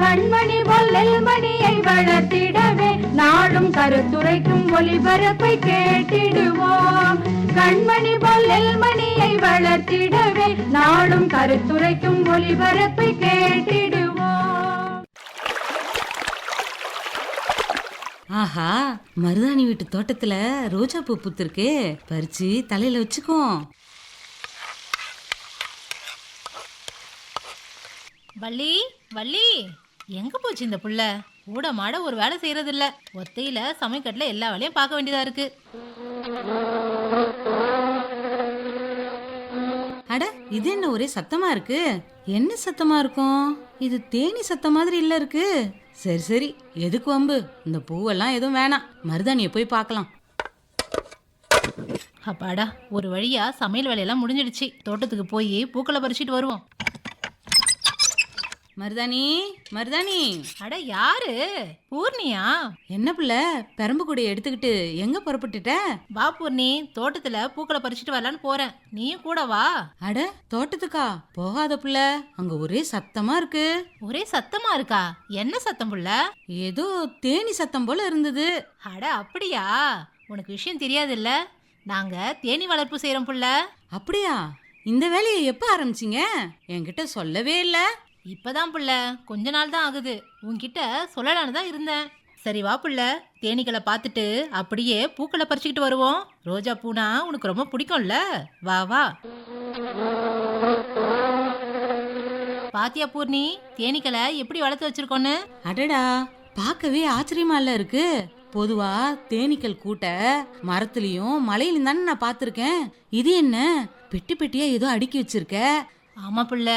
கண்மணி பொல்லல் மணியை வளர்த்திடவே நாடும் கருத்துரைக்கும் ஒளிபரப்பை கேட்டிடுவோம். கண்மணி பொல்லல் மணியை வளர்த்திடவே நாடும் கருத்துரைக்கும் ஒளிபரப்பை கேட்டிடுவோம். ஆஹா மருதாணி வீட்டு தோட்டத்துல ரோஜா பூ பூத்திருக்கு. பறிச்சு தலையில வச்சுக்கோ வள்ளி வள்ளி. எங்க போச்சு இந்த புள்ள? கூட மாட ஒரு வேலை செய்யறது இல்ல ஒத்தையில சமைக்கட்டுல எல்லா வேலையும் பார்க்க வேண்டியதா இருக்கு. அட இது என்ன ஒரே சத்தமா இருக்கு? என்ன சத்தமா இருக்கும்? இது தேனி சத்தம் மாதிரி இல்ல இருக்கு. சரி சரி எதுக்கு வம்பு? இந்த பூவெல்லாம் எதுவும் வேணாம். மருதாணியை போய் பார்க்கலாம். அப்பாடா ஒரு வழியா சமையல் வேலையெல்லாம் முடிஞ்சிடுச்சு. தோட்டத்துக்கு போய் பூக்களை பறிச்சிட்டு வருவோம். மருதாணி மருதாணி. அட யாரு? பூர்ணியா? என்ன புள்ள பெரம்பு கூடைய எடுத்துக்கிட்டு எங்க புறப்பட்டுட்ட? வா பூர்ணி. தோட்டத்துல பூக்களை பறிச்சிட்டு வரலான்னு போறேன். நீயும் கூட வா. அட தோட்டத்துக்கா? போகாத புள்ள. அங்க ஒரே சத்தமா இருக்கு. ஒரே சத்தமா இருக்கா? என்ன சத்தம் புள்ள? ஏதோ தேனி சத்தம் போல இருந்தது. அட அப்படியா? உனக்கு விஷயம் தெரியாதுல்ல? நாங்க தேனி வளர்ப்பு செய்யறோம் புள்ள. அப்படியா? இந்த வேலையை எப்ப ஆரம்பிச்சீங்க? என்கிட்ட சொல்லவே இல்ல. இப்பதான் புள்ள கொஞ்ச நாள் தான் ஆகுது. உன்கிட்ட சொல்லலான்னு தான் இருந்தேன். சரி வா புள்ள தேனீக்களை பார்த்துட்டு அப்படியே பூக்களை பறிச்சுக்கிட்டு வருவோம். ரோஜா பூனா உனக்கு ரொம்ப பிடிக்கும்ல? வா வா. பாத்தியா பூர்ணி தேனீக்களை எப்படி வளர்த்து வச்சிருக்கோன்னு? அடடா பார்க்கவே ஆச்சரியமா இல்ல இருக்கு. பொதுவா தேனீக்கள் கூட்ட மரத்துலயும் மலையிலும் தானே நான் பார்த்திருக்கேன். இது என்ன பெட்டி பெட்டியா ஏதோ அடுக்கி வச்சிருக்க? ஆமா புள்ள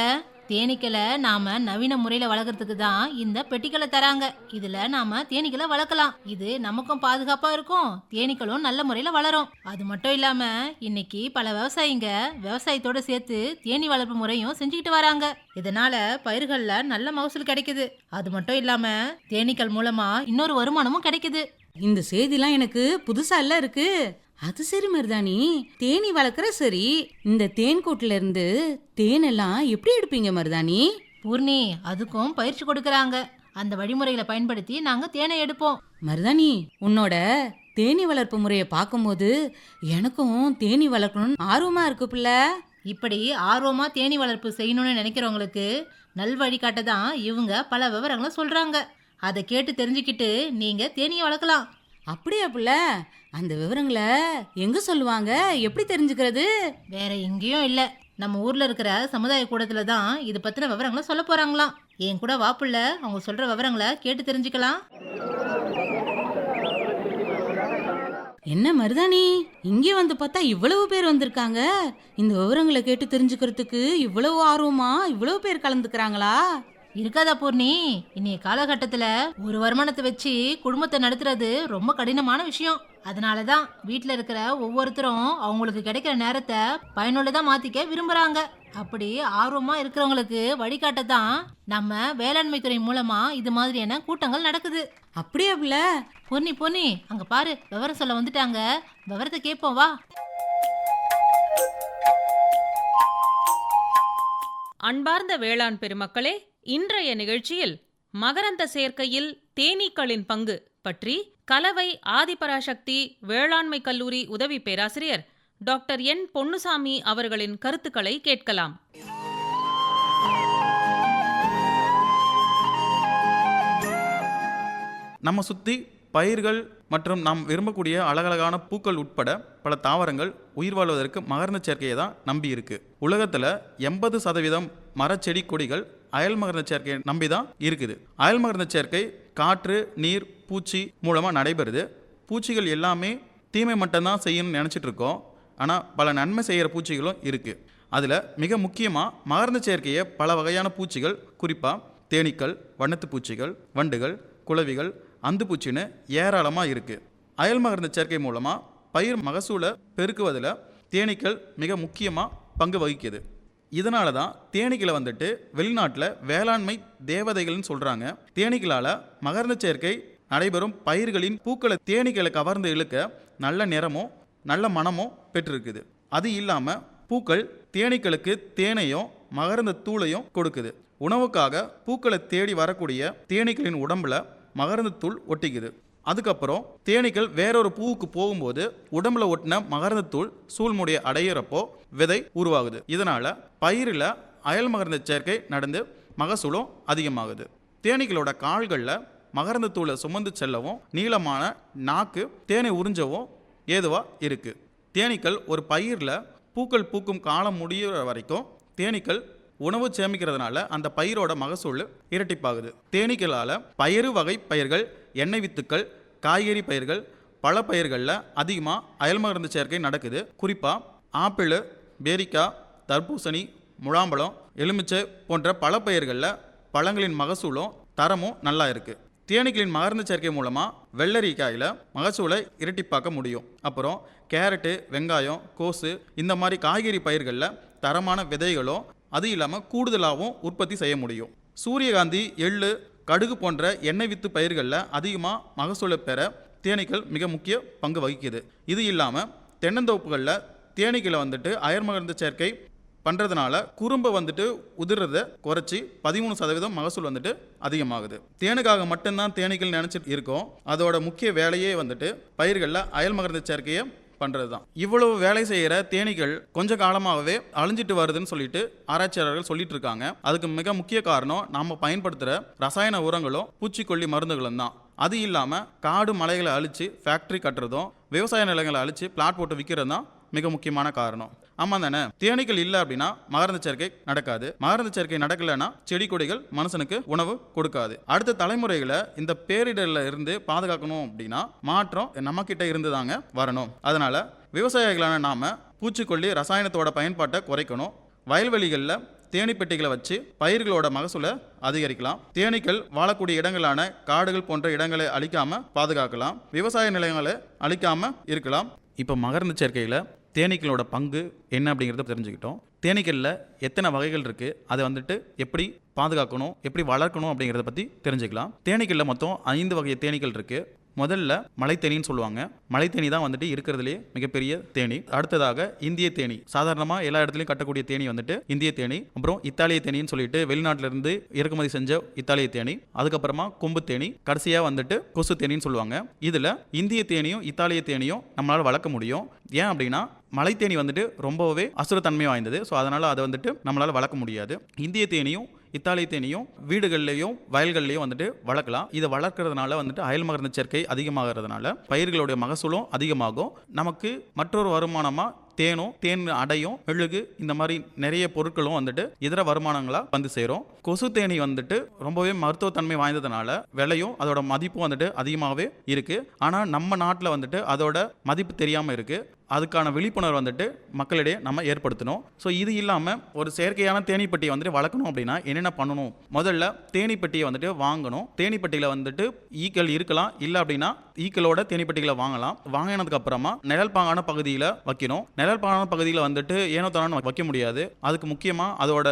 தேனீக்களை நாம நவீன முறையில வளர்க்கறதுக்கு தான் இந்த பெட்டிகளை தராங்க. இதுல நாம தேனீக்களை வளர்க்கலாம். இது நமக்கும் பாதுகாப்பா இருக்கும். தேனீக்களும் நல்ல முறையில வளரும். அது மட்டும் இல்லாம இன்னைக்கு பல விவசாயிங்க விவசாயத்தோட சேர்த்து தேனீ வளர்ப்பு முறையும் செஞ்சுக்கிட்டு வராங்க. இதனால பயிர்கள்ல நல்ல மகசூல் கிடைக்குது. அது மட்டும் இல்லாம தேனீக்கள் மூலமா இன்னொரு வருமானமும் கிடைக்குது. இந்த செய்திலாம் எனக்கு புதுசா இல்ல இருக்கு. அது சரி மருதாணி. தேனி வளர்க்குற சரி. இந்த தேன் கூட்டுல இருந்து தேனெல்லாம் எப்படி எடுப்பீங்க மருதாணி? பூர்ணி அதுக்கும் பயிற்சி கொடுக்கறாங்க. அந்த வழிமுறைகளை பயன்படுத்தி நாங்க தேனை எடுப்போம். மருதாணி உன்னோட தேனி வளர்ப்பு முறையை பார்க்கும்போது எனக்கும் தேனி வளர்க்கணும்னு ஆர்வமா இருக்கு பிள்ளை. இப்படி ஆர்வமா தேனி வளர்ப்பு செய்யணும்னு நினைக்கிறவங்களுக்கு நல் வழிகாட்ட தான் இவங்க பல விவரங்களை சொல்றாங்க. அதை கேட்டு தெரிஞ்சுக்கிட்டு நீங்க தேனியை வளர்க்கலாம். அப்படியா புள்ள? அந்த விவரங்களை எங்க சொல்லுவாங்க? எப்படி தெரிஞ்சுக்கிறது? வேற எங்கேயும் இல்ல. நம்ம ஊர்ல இருக்கிற சமுதாய கூடத்துல தான் இது பத்தின விவரங்களை சொல்ல போறாங்களாம். என் கூட வாப்புள்ள அவங்க சொல்ற விவரங்களை கேட்டு தெரிஞ்சுக்கலாம். என்ன மருதாணி? இங்கே வந்து பார்த்தா இவ்வளவு பேர் வந்திருக்காங்க. இந்த விவரங்களை கேட்டு தெரிஞ்சுக்கிறதுக்கு இவ்வளவு ஆர்வமா இவ்வளவு பேர் கலந்துக்கிறாங்களா? இருக்காதா பூர்ணி? இன்னைய காலகட்டத்துல ஒரு வருமானத்தை வச்சு குடும்பத்தை நடத்துறது ரொம்ப கடினமான விஷயம். அதனால தான் வீட்டில் இருக்கிற ஒவ்வொருத்தரும் அவங்களுக்கு கிடைக்கிற நேரத்தை பயனுள்ளதாக மாற்றிக்க விரும்புகிறாங்க அப்படி ஆர்வமாக இருக்கிறவங்களுக்கு வழிகாட்ட தான் நம்ம வேளாண்மை துறை இது மாதிரியான கூட்டங்கள் நடக்குது. அப்படியே புள்ள பொன்னி பொன்னி அங்கே பாரு விவரம் சொல்ல வந்துட்டாங்க. விவரத்தை கேட்போம் வா. அன்பார்ந்த வேளாண் பெருமக்களே இன்றைய நிகழ்ச்சியில் மகரந்த சேர்க்கையில் தேனீக்களின் பங்கு பற்றி கலவை ஆதிபராசக்தி வேளாண்மை கல்லூரி உதவி பேராசிரியர் டாக்டர் என். பொன்னுசாமி அவர்களின் கருத்துக்களை கேட்கலாம். நம்ம சுற்றி பயிர்கள் மற்றும் நாம் விரும்பக்கூடிய அழகழகான பூக்கள் உட்பட பல தாவரங்கள் உயிர் வாழ்வதற்கு மகர்ந்த சேர்க்கையை தான் நம்பி இருக்கு. உலகத்தில் எண்பது சதவீதம் மரச்செடி கொடிகள் அயல் மகர்ந்த சேர்க்கையை நம்பி தான் இருக்குது. அயல் மகர்ந்த சேர்க்கை காற்று நீர் பூச்சி மூலமாக நடைபெறுது. பூச்சிகள் எல்லாமே தீமை மட்டும்தான் செய்யணும்னு நினச்சிட்டு இருக்கோம். ஆனால் பல நன்மை செய்கிற பூச்சிகளும் இருக்குது அதில் மிக முக்கியமாக மகர்ந்த சேர்க்கையை பல வகையான பூச்சிகள் குறிப்பாக தேனீக்கள் வண்ணத்து பூச்சிகள் வண்டுகள் குளவிகள் அந்துப்பூச்சின்னு ஏராளமாக இருக்குது அயல் மகர்ந்த சேர்க்கை மூலமாக பயிர் மகசூலை பெருக்குவதில் தேனீக்கள் மிக முக்கியமாக பங்கு வகிக்குது. இதனால தான் தேனீக்களை வந்துட்டு வெளிநாட்டில் வேளாண்மை தேவதைகள்னு சொல்கிறாங்க தேனீக்களால் மகர்ந்த சேர்க்கை நடைபெறும் பயிர்களின் பூக்களை தேனீக்களை கவர்ந்து இழுக்க நல்ல நிறமும் நல்ல மனமும் பெற்றிருக்குது. அது இல்லாமல் பூக்கள் தேனீக்களுக்கு தேனையும் மகர்ந்த தூளையும் கொடுக்குது. உணவுக்காக பூக்களை தேடி வரக்கூடிய தேனீக்களின் உடம்புல மகர்ந்த தூள் ஒட்டிக்குது. அதுக்கப்புறம் தேனீக்கள் வேறொரு பூவுக்கு போகும்போது உடம்புல ஒட்டின மகரந்தத்தூள் சூழ்முடைய அடையிறப்போ விதை உருவாகுது. இதனால பயிரில் அயல் மகரந்த சேர்க்கை நடந்து மகசூலும் அதிகமாகுது. தேனீக்களோட கால்களில் மகரந்த தூளை சுமந்து செல்லவும் நீளமான நாக்கு தேனை உறிஞ்சவும் ஏதுவாக இருக்குது தேனீக்கள் ஒரு பயிரில் பூக்கள் பூக்கும் காலம் முடிகிற வரைக்கும் தேனீக்கள் உணவு சேமிக்கிறதுனால அந்த பயிரோட மகசூல் இரட்டிப்பாகுது. தேனீக்களால் பயிறு வகை பயிர்கள் எண்ணெய் வித்துக்கள் காய்கறி பயிர்கள் பல பயிர்களில் அதிகமாக அயல் மருந்து சேர்க்கை நடக்குது. குறிப்பாக ஆப்பிள் பேரிக்காய் தர்பூசணி முழாம்பழம் எலுமிச்சை போன்ற பல பயிர்களில் பழங்களின் மகசூலும் தரமும் நல்லா இருக்குது தேனீக்களின் மகர்ந்த சேர்க்கை மூலமாக வெள்ளரிக்காயில் மகசூலை இரட்டிப்பாக்க முடியும். அப்புறம் கேரட்டு வெங்காயம் கோசு இந்த மாதிரி காய்கறி பயிர்களில் தரமான விதைகளும் அது இல்லாமல் கூடுதலாகவும் உற்பத்தி செய்ய முடியும். சூரியகாந்தி எள்ளு கடுகு போன்ற எண்ணெய் வித்து பயிர்களில் அதிகமாக மகசூலை பெற தேனீக்கள் மிக முக்கிய பங்கு வகிக்குது. இது இல்லாமல் தென்னந்தோப்புகளில் தேனீக்களை வந்துட்டு அயர்மகர்ந்த சேர்க்கை பண்ணுறதுனால குறும்பை வந்துட்டு உதிர்றதை குறைச்சி பதிமூணு சதவீதம் மகசூல் வந்துட்டு அதிகமாகுது. தேனுக்காக மட்டும்தான் தேனீக்கள் நினச்சிட்டு இருக்கோம். அதோட முக்கிய வேலையே வந்துட்டு பயிர்களில் அயல் மகர்ந்த சேர்க்கையை பண்ணுறது தான் இவ்வளவு வேலை செய்கிற தேனீக்கள் கொஞ்ச காலமாகவே அழிஞ்சிட்டு வருதுன்னு சொல்லிட்டு ஆராய்ச்சியாளர்கள் சொல்லிட்டு இருக்காங்க. அதுக்கு மிக முக்கிய காரணம் நாம் பயன்படுத்துகிற ரசாயன உரங்களும் பூச்சிக்கொல்லி மருந்துகளும் தான். அது இல்லாமல் காடு மலைகளை அழித்து ஃபேக்ட்ரி கட்டுறதும் விவசாய நிலங்களை அழித்து பிளாட் போட்டு விற்கிறது தான் மிக முக்கியமான காரணம். ஆமாம் தானே தேனீக்கள் இல்லை அப்படின்னா மகரந்த சேர்க்கை நடக்காது. மகரந்த சேர்க்கை நடக்கலைன்னா செடி கொடிகள் மனுஷனுக்கு உணவு கொடுக்காது. அடுத்த தலைமுறைகளை இந்த பேரிடரில் இருந்து பாதுகாக்கணும் அப்படின்னா மாற்றம் நம்மக்கிட்ட இருந்து தாங்க வரணும். அதனால விவசாயிகளான நாம பூச்சிக்கொல்லி ரசாயனத்தோட பயன்பாட்டை குறைக்கணும். வயல்வெளிகளில் தேனி பெட்டிகளை வச்சு பயிர்களோட மகசூலை அதிகரிக்கலாம். தேனீக்கள் வாழக்கூடிய இடங்களான காடுகள் போன்ற இடங்களை அழிக்காம பாதுகாக்கலாம். விவசாய நிலையங்களை அழிக்காம இருக்கலாம். இப்போ மகரந்த சேர்க்கையில் தேனீக்களோட பங்கு என்ன அப்படிங்கிறத தெரிஞ்சுக்கிட்டோம். தேனீக்களில் எத்தனை வகைகள் இருக்குது அதை வந்துட்டு எப்படி பாதுகாக்கணும் எப்படி வளர்க்கணும் அப்படிங்கிறத பற்றி தெரிஞ்சுக்கலாம். தேனீக்களில் மொத்தம் ஐந்து வகை தேனீக்கள் இருக்குது முதல்ல மலைத்தேனின்னு சொல்லுவாங்க. மலைத்தேனி தான் வந்துட்டு இருக்கிறதுலே மிகப்பெரிய தேனி. அடுத்ததாக இந்திய தேனி. சாதாரணமாக எல்லா இடத்துலையும் கட்டக்கூடிய தேனி வந்துட்டு இந்திய தேனி. அப்புறம் இத்தாலிய தேனின்னு சொல்லிட்டு வெளிநாட்டுல இருந்து இறக்குமதி செஞ்ச இத்தாலிய தேனி. அதுக்கப்புறமா கொம்பு தேனி. கடைசியாக வந்துட்டு கொசு தேனின்னு சொல்லுவாங்க. இதில் இந்திய தேனியும் இத்தாலிய தேனியும் நம்மளால் வளர்க்க முடியும். ஏன் அப்படின்னா மலைத்தேனி வந்துட்டு ரொம்பவே அசுரத்தன்மை வாய்ந்தது. ஸோ அதனால் அதை வந்துட்டு நம்மளால் வளர்க்க முடியாது. இந்திய தேனியும் இத்தாலிய தேனியும் வீடுகள்லையும் வயல்கள்லையும் வந்துட்டு வளர்க்கலாம். இதை வளர்க்கறதுனால வந்துட்டு அயல் மகர்ந்த சேர்க்கை அதிகமாகிறதுனால பயிர்களுடைய மகசூலும் அதிகமாகும். நமக்கு மற்றொரு வருமானமாக தேனும் தேன் அடையும் மெழுகு இந்த மாதிரி நிறைய பொருட்களும் வந்துட்டு இதர வருமானங்களாக வந்து சேரும். கொசு தேனி வந்துட்டு ரொம்பவே மருத்துவத்தன்மை வாய்ந்ததுனால விலையும் அதோட மதிப்பும் வந்துட்டு அதிகமாகவே இருக்கு. ஆனால் நம்ம நாட்டில் வந்துட்டு அதோட மதிப்பு தெரியாமல் இருக்கு. அதுக்கான விழிப்புணர்வு வந்துட்டு மக்களிடையே நம்ம ஏற்படுத்தணும். ஸோ இது இல்லாமல் ஒரு செயற்கையான தேனீப்பட்டியை வந்துட்டு வளர்க்கணும் அப்படின்னா என்னென்ன பண்ணணும்? முதல்ல தேனீப்பட்டியை வந்துட்டு வாங்கணும். தேனீப்பட்டியில் வந்துட்டு ஈக்கள் இருக்கலாம். இல்லை அப்படின்னா ஈக்களோட தேனீப்பட்டிகளை வாங்கலாம். வாங்கினதுக்கு அப்புறமா நிழல் பாங்கான பகுதியில் வைக்கணும். நிழல் பாங்கான பகுதியில் வந்துட்டு ஏனோ தானோ வைக்க முடியாது. அதுக்கு முக்கியமாக அதோட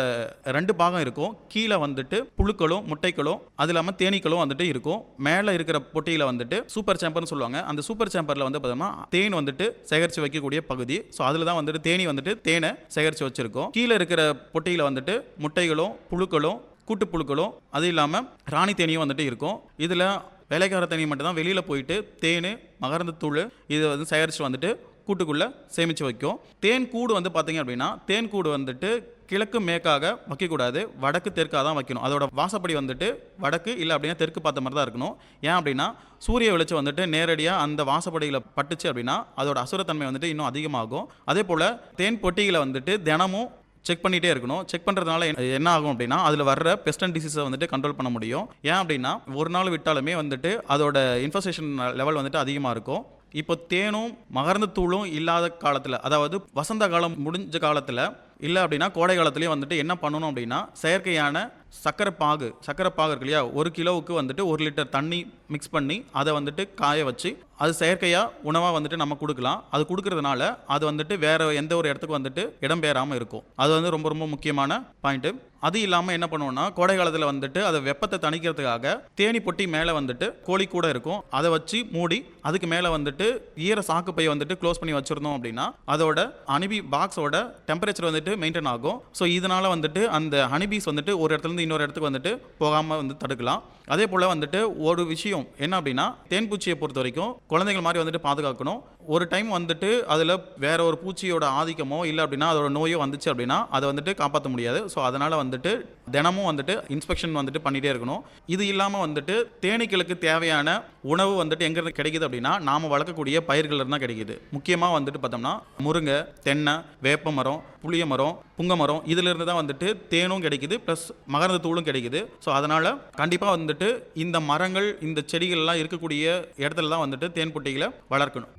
ரெண்டு பாகம் இருக்கும். கீழே வந்துட்டு புழுக்களும் முட்டைகளும் அது இல்லாமல் தேனீக்களும் வந்துட்டு இருக்கும். மேலே இருக்கிற பொட்டியில் வந்துட்டு சூப்பர் சேம்பர்னு சொல்லுவாங்க. அந்த சூப்பர் சேம்பரில் வந்து பார்த்தோம்னா தேன் வந்துட்டு சேகரித்து வைக்கக்கூடிய பகுதி. ஸோ அதில் தான் வந்துட்டு தேனி வந்துட்டு தேனை சேகரித்து வச்சுருக்கோம். கீழே இருக்கிற பொட்டியில் வந்துட்டு முட்டைகளும் புழுக்களும் கூட்டுப்புழுக்களும் அது இல்லாமல் ராணி தேனியும் வந்துட்டு இருக்கும். இதில் வேலைக்கார தேனி மட்டும் தான் வெளியில் போயிட்டு தேன் மகரந்த தூள் இதை வந்து சேகரித்து வந்துட்டு கூட்டுக்குள்ளே சேமித்து வைக்கும். தேன் கூடு வந்து பார்த்தீங்க அப்படின்னா தேன் கூடு வந்துட்டு கிழக்கு மேற்காக வைக்கக்கூடாது. வடக்கு தெற்காக தான் வைக்கணும். அதோட வாசப்படி வந்துட்டு வடக்கு இல்லை அப்படின்னா தெற்கு பார்த்த மாதிரி தான் இருக்கணும். ஏன் அப்படின்னா சூரிய வெளிச்சம் வந்துட்டு நேரடியாக அந்த வாசப்படியில் பட்டுச்சு அப்படின்னா அதோட அசுரத்தன்மை வந்துட்டு இன்னும் அதிகமாகும். அதே போல் தேன் பொட்டிகளை வந்துட்டு தினமும் செக் பண்ணிகிட்டே இருக்கணும். செக் பண்ணுறதுனால என்ன ஆகும் அப்படின்னா அதில் வர்ற பெஸ்டன் டிசீஸை வந்துட்டு கண்ட்ரோல் பண்ண முடியும். ஏன் அப்படின்னா ஒரு நாள் விட்டாலுமே வந்துட்டு அதோட இன்ஃபர்சேஷன் லெவல் வந்துட்டு அதிகமாக இருக்கும். இப்போ தேனும் மகரந்த தூளும் இல்லாத காலத்தில் அதாவது வசந்த காலம் முடிஞ்ச காலத்தில் இல்லை அப்படின்னா கோடை காலத்துலேயும் வந்துட்டு என்ன பண்ணணும் அப்படின்னா செயற்கையான சக்கரை பாகு சக்கரை பாகு இருக்கு இல்லையா? ஒரு கிலோவுக்கு வந்துட்டு ஒரு லிட்டர் தண்ணி மிக்ஸ் பண்ணி அதை வந்துட்டு காய வச்சு அது செயற்கையாக உணவாக வந்துட்டு நம்ம கொடுக்கலாம். அது கொடுக்கறதுனால அது வந்துட்டு வேற எந்த ஒரு இடத்துக்கு வந்துட்டு இடம்பெயராமல் இருக்கும். அது வந்து ரொம்ப ரொம்ப முக்கியமான பாயிண்ட்டு அது இல்லாமல் என்ன பண்ணுவோம்னா கோடை காலத்தில் வந்துட்டு அதை வெப்பத்தை தணிக்கிறதுக்காக தேனி பொட்டி மேலே வந்துட்டு கோழி கூட இருக்கும். அதை வச்சு மூடி அதுக்கு மேலே வந்துட்டு ஈர சாக்கு பையை வந்துட்டு க்ளோஸ் பண்ணி வச்சுருந்தோம் அப்படின்னா அதோட அனிபி பாக்ஸோட டெம்பரேச்சர் வந்துட்டு மெயின்டைன் ஆகும். ஸோ இதனால் வந்துட்டு அந்த ஹனிபீஸ் வந்துட்டு ஒரு இடத்துல இருந்து இன்னொரு இடத்துக்கு வந்துட்டு போகாமல் வந்து தடுக்கலாம். அதே போல் வந்துட்டு ஒரு விஷயம் என்ன அப்படின்னா தேன்பூச்சியை பொறுத்த வரைக்கும் குழந்தைகள் மாதிரி வந்துட்டு பாதுகாக்கணும். ஒரு டைம் வந்துட்டு அதில் வேற ஒரு பூச்சியோட ஆதிக்கமோ இல்லை அப்படின்னா அதோட நோயோ வந்துச்சு அப்படின்னா அதை வந்துட்டு காப்பாற்ற முடியாது. ஸோ அதனால் வந்துட்டு தினமும் வந்துட்டு இன்ஸ்பெக்ஷன் வந்துட்டு பண்ணிகிட்டே இருக்கணும். இது இல்லாமல் வந்துட்டு தேனீக்களுக்கு தேவையான உணவு வந்துட்டு எங்கேருந்து கிடைக்குது அப்படின்னா நாம் வளர்க்கக்கூடிய பயிர்கள் தான் கிடைக்குது. முக்கியமாக வந்துட்டு பார்த்தோம்னா முருங்கை தென்னை வேப்ப மரம் புளிய மரம் புங்க மரம் இதிலிருந்து தான் வந்துட்டு தேனும் கிடைக்குது ப்ளஸ் மகரந்த தூளும் கிடைக்குது. ஸோ அதனால் கண்டிப்பாக வந்துட்டு இந்த மரங்கள் இந்த செடிகள்லாம் இருக்கக்கூடிய இடத்துல தான் வந்துட்டு தேன் புட்டிகளை வளர்க்கணும்.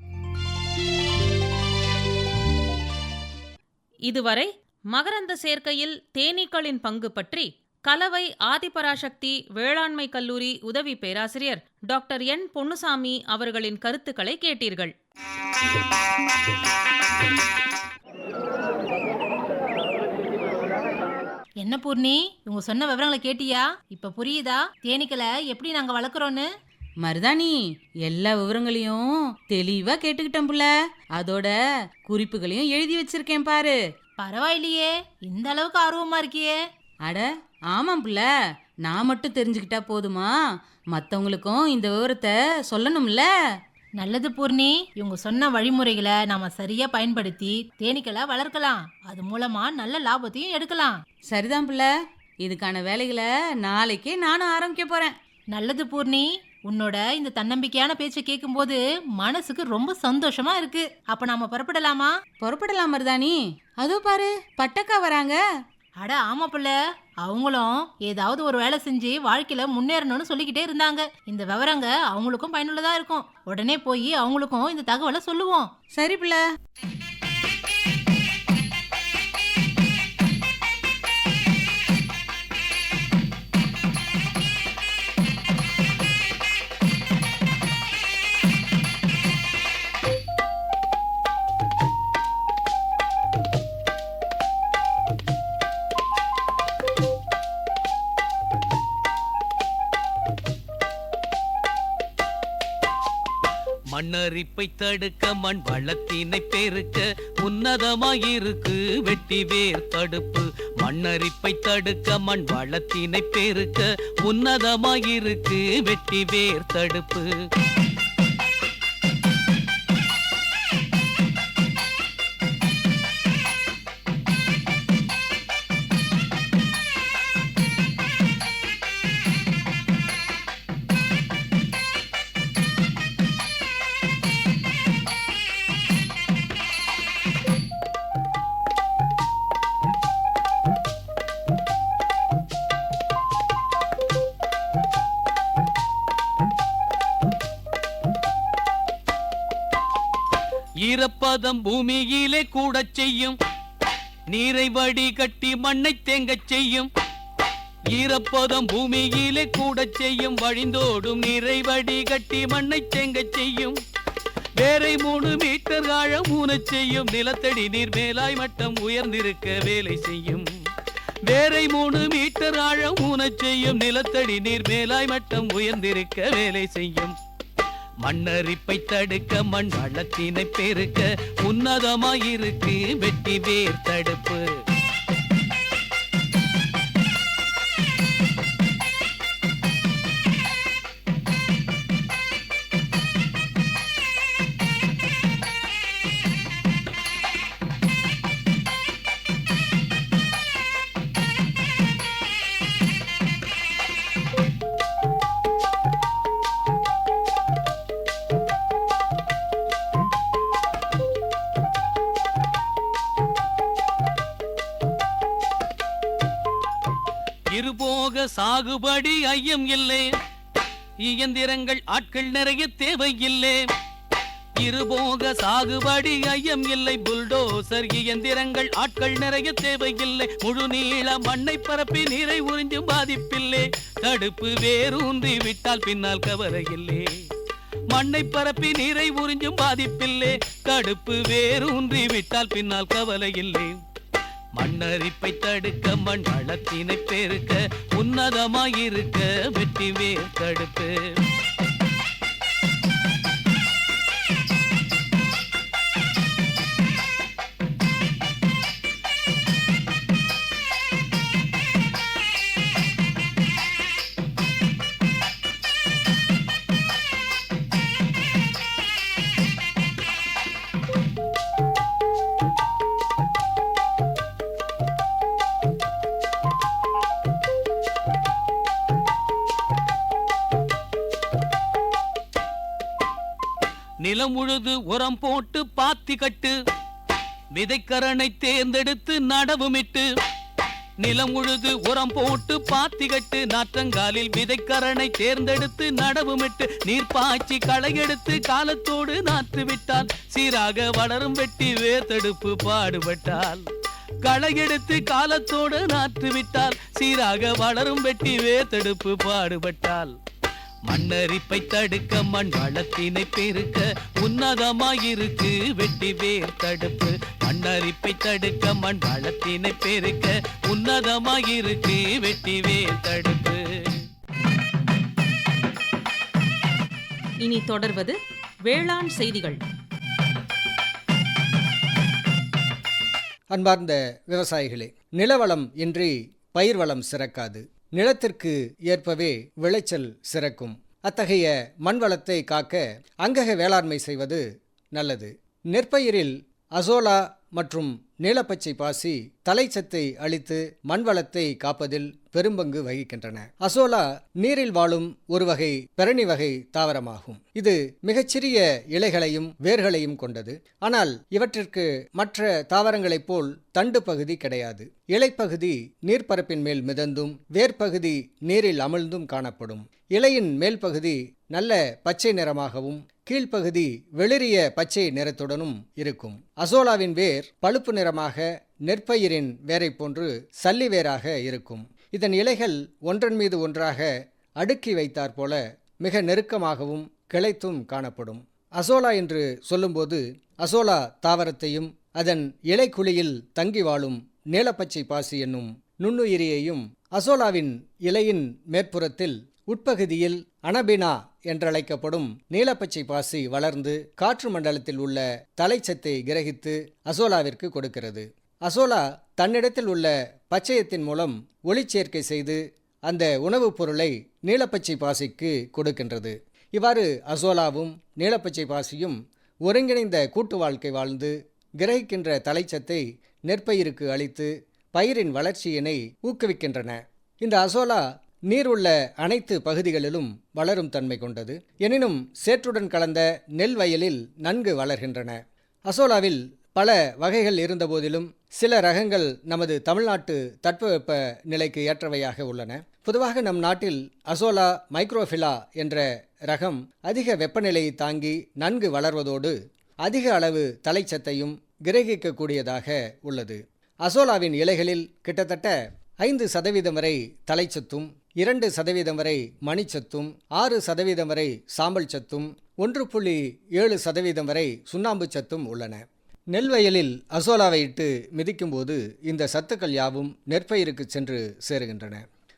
இதுவரை மகரந்த சேர்க்கையில் தேனீக்களின் பங்கு பற்றி கலவை ஆதிபராசக்தி வேளாண்மை கல்லூரி உதவி பேராசிரியர் டாக்டர் என் பொன்னுசாமி அவர்களின் கருத்துக்களை கேட்டீர்கள். என்ன பூர்ணி இவங்க சொன்ன விவரங்களை கேட்டியா? இப்ப புரியுதா? தேனீக்களை எப்படி நாங்க வளர்க்குறோன்னு? மருதாணி எல்லா விவரங்களையும் தெளிவா கேட்டுக்கிட்டேன் புள்ள. அதோட குறிப்புகளையும் எழுதி வச்சிருக்கேன் பாரு. பரவாயில்லையே இந்த அளவுக்கு ஆர்வமா இருக்கியே. அட ஆமாம் புள்ள. நான் மட்டும் தெரிஞ்சுக்கிட்டா போதுமா? மற்றவங்களுக்கும் இந்த விவரத்தை சொல்லணும்ல? நல்லது பூர்ணி இவங்க சொன்ன வழிமுறைகளை நாம சரியா பயன்படுத்தி தேனீக்களை வளர்க்கலாம். அது மூலமா நல்ல லாபத்தையும் எடுக்கலாம். சரிதான் புள்ள. இதுக்கான வேலைகளை நாளைக்கே நானும் ஆரம்பிக்க போறேன். நல்லது பூர்ணி. உன்னோட இந்த தன்னம்பிக்கையான பேச்சை கேட்கும்போது மனசுக்கு ரொம்ப சந்தோஷமா இருக்கு. அப்ப நாம புறப்படலாமா? புறப்படலாம் மருதாணி. அதோ பாரு பட்டக்கா வராங்க. அட ஆமா புள்ள. அவங்களும் ஏதாவது ஒரு வேலை செஞ்சு வாழ்க்கையில முன்னேறணும்னு சொல்லிக்கிட்டே இருந்தாங்க. இந்த விவரங்க அவங்களுக்கும் பயனுள்ளதா இருக்கும். உடனே போய் அவங்களுக்கும் இந்த தகவலை சொல்லுவோம். சரி புள்ள. மண்ணரிப்பை தடுக்க மண் வளத்தினை பெருக்க உன்னதமாயிருக்கு வெட்டி வேர் தடுப்பு. மண்ணரிப்பை தடுக்க மண் வளத்தினை பெருக்க உன்னதமாயிருக்கு வெட்டி வேர் தடுப்பு. பாதம் பூமியிலே கூடச் செய்யும். நீரை வடி கட்டி மண்ணை தேங்கச் செய்யும். ஈரப்பதம் பூமியிலே கூடச் செய்யும். வழிந்தோடும் நீரை வடி கட்டி மண்ணை தேங்கச் செய்யும். வேரை மூணு மீட்டர் ஆழம் ஊனச் செய்யும். நிலத்தடி நீர் மேலாய் மட்டம் உயர்ந்திருக்க வேலை செய்யும். வேரை மூணு மீட்டர் ஆழம் ஊனச் செய்யும். நிலத்தடி நீர் மேலாய் மட்டம் உயர்ந்திருக்க வேலை செய்யும். மண்ணரிப்பை தடுக்க மண் வளத்தினை பெருக்க உன்னதமாயிருக்கு வெட்டி வேர் தடுப்பு. இருபோக ஐயம் இல்லை. இயந்திரங்கள் ஆட்கள் நிறைய தேவையில்லை. இருபோக சாகுபடி ஐயம் இல்லை. புல்டோசர் இயந்திரங்கள் ஆட்கள் நிறைய தேவையில்லை. முழு நீள மண்ணை பரப்பி நீரை உறிஞ்சும் பாதிப்பில்லை. தடுப்பு வேரூன்றி விட்டால் பின்னால் கவரையில்லை மண்ணை பரப்பி நீரை உறிஞ்சும் பாதிப்பில்லை. தடுப்பு வேரூன்றி விட்டால் பின்னால் கவலை இல்லை மண்ணரிப்பை தடுக்க மண் வளத்தினை பெருக்க உன்னதமாயிருக்க வெற்றி வேர் தடுப்பு நிலம் உழுது உரம் போட்டு பாத்தி கட்டு. விதைக்கரனை தேர்ந்தெடுத்து நடவுமிட்டு. நிலம் உழுது உரம் போட்டு பாத்தி கட்டு. நாற்றங்காலில் விதைக்கரனை தேர்ந்தெடுத்து நடவுமிட்டு. நீர் பாய்ச்சி களையெடுத்து காலத்தோடு நாற்று விட்டால் சீராக வளரும் வெட்டி வேர்த்தெடுப்பு பாடுபட்டால். களையெடுத்து காலத்தோடு நாற்று விட்டால் சீராக வளரும் வெட்டி வேர்த்தெடுப்பு பாடுபட்டால். மண்ணரிப்பை தடுக்க மண் வளத்தினை பெருக்க உன்னதமாயிருக்கு வெட்டி வேர் தடுப்பு. மண்ணரிப்பை தடுக்க மண் வளத்தினை பெருக்க உன்னதமாயிருக்கு வெட்டி வேர் தடுப்பு. இனி தொடர்வது வேளாண் செய்திகள். அன்பார்ந்த விவசாயிகளே நிலவளம் இன்றி பயிர் வளம் சிறக்காது. நிலத்திற்கு ஏற்பவே விளைச்சல் சிறக்கும். அத்தகைய மண் வளத்தை காக்க அங்கக வேளாண்மை செய்வது நல்லது. நெற்பயிரில் அசோலா மற்றும் நீலப்பச்சை பாசி தலைச்சத்தை அளித்து மண்வளத்தை காப்பதில் பெரும்பங்கு வகிக்கின்றன. அசோலா நீரில் வாழும் ஒரு வகை பெரணி வகை தாவரமாகும். இது மிகச்சிறிய இலைகளையும் வேர்களையும் கொண்டது. ஆனால் இவற்றிற்கு மற்ற தாவரங்களைப் போல் தண்டு பகுதி கிடையாது. இலைப்பகுதி நீர்ப்பரப்பின் மேல் மிதந்தும் வேர்ப்பகுதி நீரில் அமிழ்ந்தும் காணப்படும். இலையின் மேல் பகுதி நல்ல பச்சை நிறமாகவும் கீழ்ப்பகுதி வெளிரிய பச்சை நிறத்துடனும் இருக்கும். அசோலாவின் வேர் பழுப்பு நிறமாக நெற்பயிரின் வேரை போன்று சல்லி வேராக இருக்கும். இதன் இலைகள் ஒன்றன் மீது ஒன்றாக அடுக்கி வைத்தாற் போல மிக நெருக்கமாகவும் கிளைத்தும் காணப்படும். அசோலா என்று சொல்லும்போது அசோலா தாவரத்தையும் அதன் இலைக்குழியில் தங்கி வாழும் நீலப்பச்சை பாசி என்னும் நுண்ணுயிரியையும் அசோலாவின் இலையின் மேற்புறத்தில் உட்பகுதியில் அனபினா என்றழைக்கப்படும் நீலப்பச்சை பாசி வளர்ந்து காற்று மண்டலத்தில் உள்ள தலைச்சத்தை கிரகித்து அசோலாவிற்கு கொடுக்கிறது. அசோலா தன்னிடத்தில் உள்ள பச்சையத்தின் மூலம் ஒளிச்சேர்க்கை செய்து அந்த உணவுப் பொருளை நீலப்பச்சை பாசிக்கு கொடுக்கின்றது. இவ்வாறு அசோலாவும் நீலப்பச்சை பாசியும் ஒருங்கிணைந்த கூட்டு வாழ்க்கை வாழ்ந்து கிரகிக்கின்ற தலைச்சத்தை நெற்பயிருக்கு அளித்து பயிரின் வளர்ச்சியினை ஊக்குவிக்கின்றன. இந்த அசோலா நீர் உள்ள அனைத்து பகுதிகளிலும் வளரும் தன்மை கொண்டது. எனினும் சேற்றுடன் கலந்த நெல் வயலில் நன்கு வளர்கின்றன. அசோலாவில் பல வகைகள் இருந்தபோதிலும் சில ரகங்கள் நமது தமிழ்நாட்டு தட்பவெப்ப நிலைக்கு ஏற்றவையாக உள்ளன. பொதுவாக நம் நாட்டில் அசோலா மைக்ரோஃபிலா என்ற ரகம் அதிக வெப்பநிலையை தாங்கி நன்கு வளர்வதோடு அதிக அளவு தலைச்சத்தையும் கிரகிக்கக்கூடியதாக உள்ளது. அசோலாவின் இலைகளில் கிட்டத்தட்ட ஐந்து சதவீதம் வரை தலைச்சத்தும் இரண்டு சதவீதம் வரை மணிச்சத்தும் ஆறு சதவீதம் வரை சாம்பல் சத்தும் ஒன்று புள்ளி ஏழு சதவீதம் வரை சுண்ணாம்பு சத்தும் உள்ளன. நெல் வயலில் அசோலாவை இட்டு மிதிக்கும்போது இந்த சத்துக்கள் யாவும் நெற்பயிருக்கு சென்று சேருகின்றன.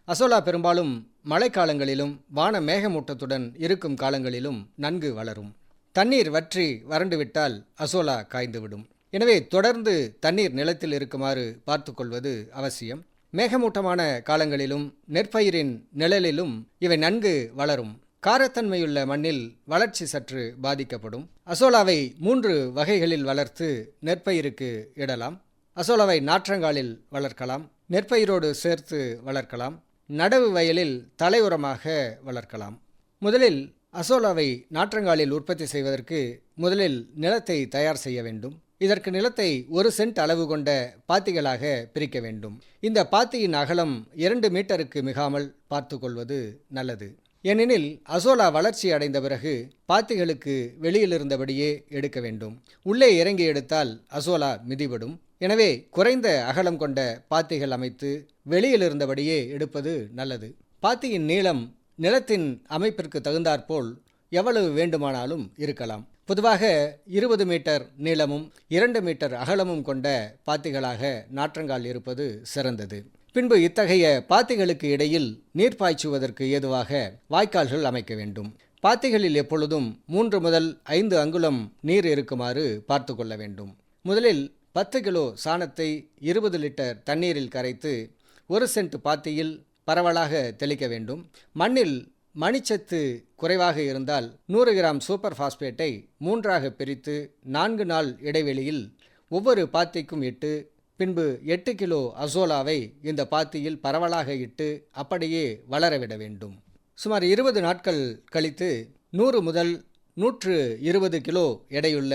அசோலா பெரும்பாலும் மழைக்காலங்களிலும் வான மேகமூட்டத்துடன் இருக்கும் காலங்களிலும் நன்கு வளரும். தண்ணீர் வற்றி வறண்டுவிட்டால் அசோலா காய்ந்துவிடும். எனவே தொடர்ந்து தண்ணீர் நிலத்தில் இருக்குமாறு பார்த்துக்கொள்வது அவசியம். மேகமூட்டமான காலங்களிலும் நெற்பயிரின் நிழலிலும் இவை நன்கு வளரும். காரத்தன்மையுள்ள மண்ணில் வளர்ச்சி சற்று பாதிக்கப்படும். அசோலாவை மூன்று வகைகளில் வளர்த்து நெற்பயிருக்கு இடலாம். அசோலாவை நாற்றங்காலில் வளர்க்கலாம். நெற்பயிரோடு சேர்த்து வளர்க்கலாம். நடவு வயலில் தலையுரமாக வளர்க்கலாம். முதலில் அசோலாவை நாற்றங்காலில் உற்பத்தி செய்வதற்கு முதலில் நிலத்தை தயார் செய்ய வேண்டும். இதற்கு நிலத்தை ஒரு சென்ட் அளவு கொண்ட பாத்திகளாக பிரிக்க வேண்டும். இந்த பாத்தியின் அகலம் இரண்டு மீட்டருக்கு மிகாமல் பார்த்து கொள்வது நல்லது. ஏனெனில் அசோலா வளர்ச்சி அடைந்த பிறகு பாத்திகளுக்கு வெளியில் இருந்தபடியே எடுக்க வேண்டும். உள்ளே இறங்கி எடுத்தால் அசோலா மிதிபடும். எனவே குறைந்த அகலம் கொண்ட பாத்திகள் அமைத்து வெளியிலிருந்தபடியே எடுப்பது நல்லது. பாத்தியின் நீளம் நிலத்தின் அமைப்பிற்கு தகுந்தாற்போல் எவ்வளவு வேண்டுமானாலும் இருக்கலாம். பொதுவாக இருபது மீட்டர் நீளமும் இரண்டு மீட்டர் அகலமும் கொண்ட பாத்திகளாக நாற்றங்கால் இருப்பது சிறந்தது. பின்பு இத்தகைய பாத்திகளுக்கு இடையில் நீர் பாய்ச்சுவதற்கு ஏதுவாக வாய்க்கால்கள் அமைக்க வேண்டும். பாத்திகளில் எப்பொழுதும் மூன்று முதல் ஐந்து அங்குலம் நீர் இருக்குமாறு பார்த்து கொள்ள வேண்டும். முதலில் பத்து கிலோ சாணத்தை இருபது லிட்டர் தண்ணீரில் கரைத்து ஒரு சென்ட் பாத்தியில் பரவலாக தெளிக்க வேண்டும். மண்ணில் மணிச்சத்து குறைவாக இருந்தால் நூறு கிராம் சூப்பர் ஃபாஸ்பேட்டை மூன்றாக பிரித்து நான்கு நாள் இடைவெளியில் ஒவ்வொரு பாத்திக்கும் இட்டு பின்பு எட்டு கிலோ அசோலாவை இந்த பாத்தியில் பரவலாக இட்டு அப்படியே வளரவிட வேண்டும். சுமார் இருபது நாட்கள் கழித்து நூறு முதல் நூற்று இருபது கிலோ எடையுள்ள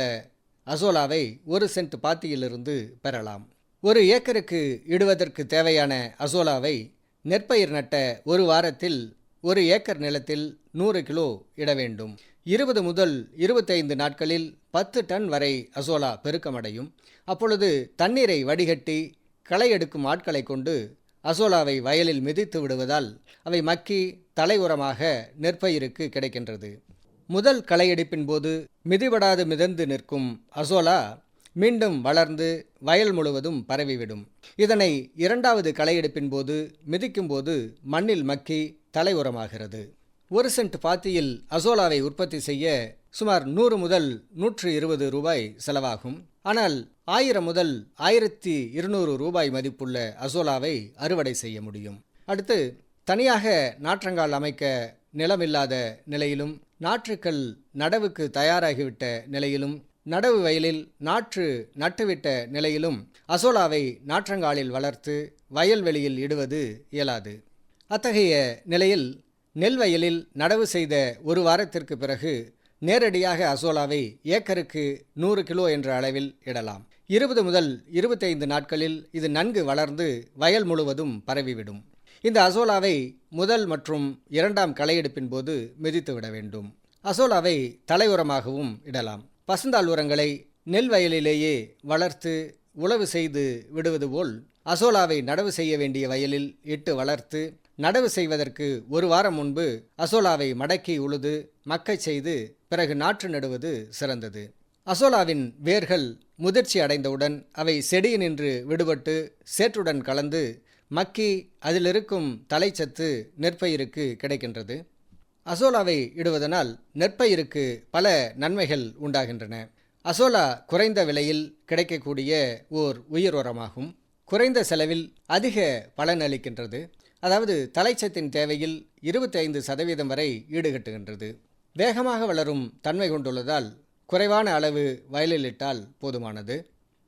அசோலாவை ஒரு சென்ட் பாத்தியிலிருந்து பெறலாம். ஒரு ஏக்கருக்கு இடுவதற்கு தேவையான அசோலாவை நெற்பயிர் நட்ட ஒரு வாரத்தில் ஒரு ஏக்கர் நிலத்தில் நூறு கிலோ இட வேண்டும். இருபது முதல் இருபத்தைந்து நாட்களில் பத்து டன் வரை அசோலா பெருக்கமடையும். அப்பொழுது தண்ணீரை வடிகட்டி களை எடுக்கும் ஆட்களை கொண்டு அசோலாவை வயலில் மிதித்து விடுவதால் அவை மக்கி தலை உரமாக நெற்பயிருக்கு கிடைக்கின்றது. முதல் களையெடுப்பின் போது மிதிபடாது மிதந்து நிற்கும் அசோலா மீண்டும் வளர்ந்து வயல் முழுவதும் பரவிவிடும். இதனை இரண்டாவது களையெடுப்பின் போது மிதிக்கும்போது மண்ணில் மக்கி தலை உரமாகிறது ஒரு சென்ட் பாத்தியில் அசோலாவை உற்பத்தி செய்ய சுமார் நூறு முதல் நூற்று இருபது ரூபாய் செலவாகும். ஆனால் ஆயிரம் முதல் ஆயிரத்தி இருநூறு ரூபாய் மதிப்புள்ள அசோலாவை அறுவடை செய்ய முடியும். அடுத்து தனியாக நாற்றங்கால் அமைக்க நிலமில்லாத நிலையிலும் நாற்றுக்கள் நடவுக்கு தயாராகிவிட்ட நிலையிலும் நடவு வயலில் நாற்று நட்டுவிட்ட நிலையிலும் அசோலாவை நாற்றங்காலில் வளர்த்து வயல்வெளியில் இடுவது இயலாது. அத்தகைய நிலையில் நெல் வயலில் நடவு செய்த ஒரு வாரத்திற்கு பிறகு நேரடியாக அசோலாவை ஏக்கருக்கு நூறு கிலோ என்ற அளவில் இடலாம். இருபது முதல் இருபத்தைந்து நாட்களில் இது நன்கு வளர்ந்து வயல் முழுவதும் பரவிவிடும். இந்த அசோலாவை முதல் மற்றும் இரண்டாம் களையெடுப்பின் போது மிதித்து விட வேண்டும். அசோலாவை தலையுரமாகவும் இடலாம். பசுந்தாள் உரங்களை நெல் வயலிலேயே வளர்த்து உழவு செய்து விடுவது போல் அசோலாவை நடவு செய்ய வேண்டிய வயலில் இட்டு வளர்த்து நடவு செய்வதற்கு ஒரு வாரம் முன்பு அசோலாவை மடக்கி உழுது மக்கச் செய்து பிறகு நாற்று நடுவது சிறந்தது. அசோலாவின் வேர்கள் முதிர்ச்சி அடைந்தவுடன் அவை செடியினின்று விடுபட்டு சேற்றுடன் கலந்து மக்கி அதிலிருக்கும் தலைச்சத்து நெற்பயிருக்கு கிடைக்கின்றது. அசோலாவை இடுவதனால் நெற்பயிருக்கு பல நன்மைகள் உண்டாகின்றன. அசோலா குறைந்த விலையில் கிடைக்கக்கூடிய ஓர் உயிர் உரமாகும் குறைந்த செலவில் அதிக பலன் அளிக்கின்றது. அதாவது தலைச்சத்தின் தேவையில் இருபத்தைந்து சதவீதம் வரை ஈடுகட்டுகின்றது. வேகமாக வளரும் தன்மை கொண்டுள்ளதால் குறைவான அளவு வயலில் இட்டால் போதுமானது.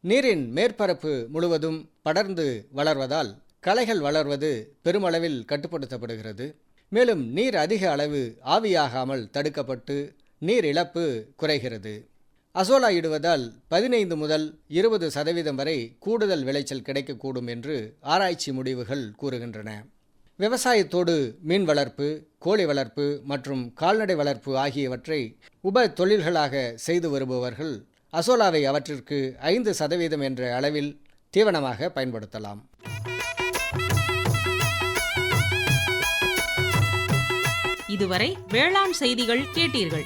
நீரின் மேற்பரப்பு முழுவதும் படர்ந்து வளர்வதால் களைகள் வளர்வது பெருமளவில் கட்டுப்படுத்தப்படுகிறது. மேலும் நீர் அதிக அளவு ஆவியாகாமல் தடுக்கப்பட்டு நீர் இழப்பு குறைகிறது. அசோலா இடுவதால் பதினைந்து முதல் இருபது சதவீதம் வரை கூடுதல் விளைச்சல் கிடைக்கக்கூடும் என்று ஆராய்ச்சி முடிவுகள் கூறுகின்றன. விவசாயத்தோடு மீன் வளர்ப்பு கோழி வளர்ப்பு மற்றும் கால்நடை வளர்ப்பு ஆகியவற்றை உப தொழில்களாக செய்து வருபவர்கள் அசோலாவை அவற்றிற்கு ஐந்து சதவீதம் என்ற அளவில் தீவனமாக பயன்படுத்தலாம். இதுவரை வேளாண் செய்திகள் கேட்டீர்கள்.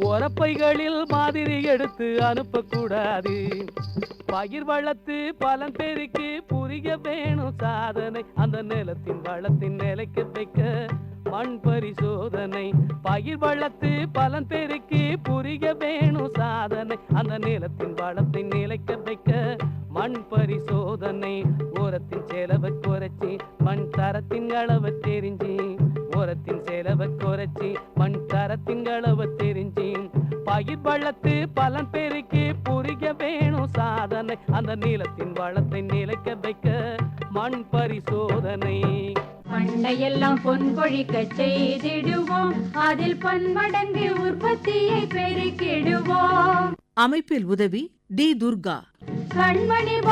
உரப்பைகளில் மாதிரி எடுத்து அனுப்பக்கூடாது. பயிர் வளர்த்து பலன் பெருக்கி புரிய வேணும் சாதனை. அந்த நிலத்தின் வளத்தின் நிலைக்கு வைக்க மண் பரிசோதனை. பயிர் வளர்த்து பலன் பெருக்கி புரிய வேணும் சாதனை. அந்த நிலத்தின் வளத்தின் நிலைக்க வைக்க மண் பரிசோதனை. உரத்தின் செலவை குறைச்சி மண் தரத்தின் அளவை தெரிஞ்சு. உரத்தின் செலவை குறைச்சி மண் தரத்தின் அளவை தெரிஞ்சு. பயிர் வளர்த்து பலன் பெருக்கி புரிய வேணும் சாதனை. அந்த நிலத்தின் வளத்தை நிலைக்க வைக்க மண் பரிசோதனை. மண்ணையெல்லாம் பொன் கொழிக்க செய்திடுவோம். அதில் பன்மடங்கு உற்பத்தியை பெருக்கிடுவோம். அமைப்பில் உதவி டி துர்கா. கண்மணி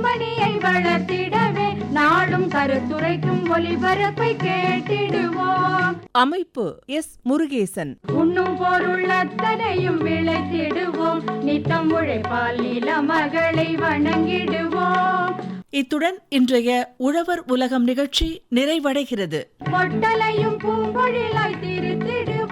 மணியை வளர்த்திடவே நாடும் கருத்துரைக்கும் ஒளிபரப்பை கேட்டிடுவோம். அமைப்பு எஸ் முருகேசன். உண்ணும் பொருள் அத்தனையும் விளைத்திடுவோம். நித்தம் உழைப்பால் நில மகளை வணங்கிடுவோம். இத்துடன் இன்றைய உழவர் உலகம் நிகழ்ச்சி நிறைவடைகிறது. பொட்டலையும் பூங்கொழிலாய்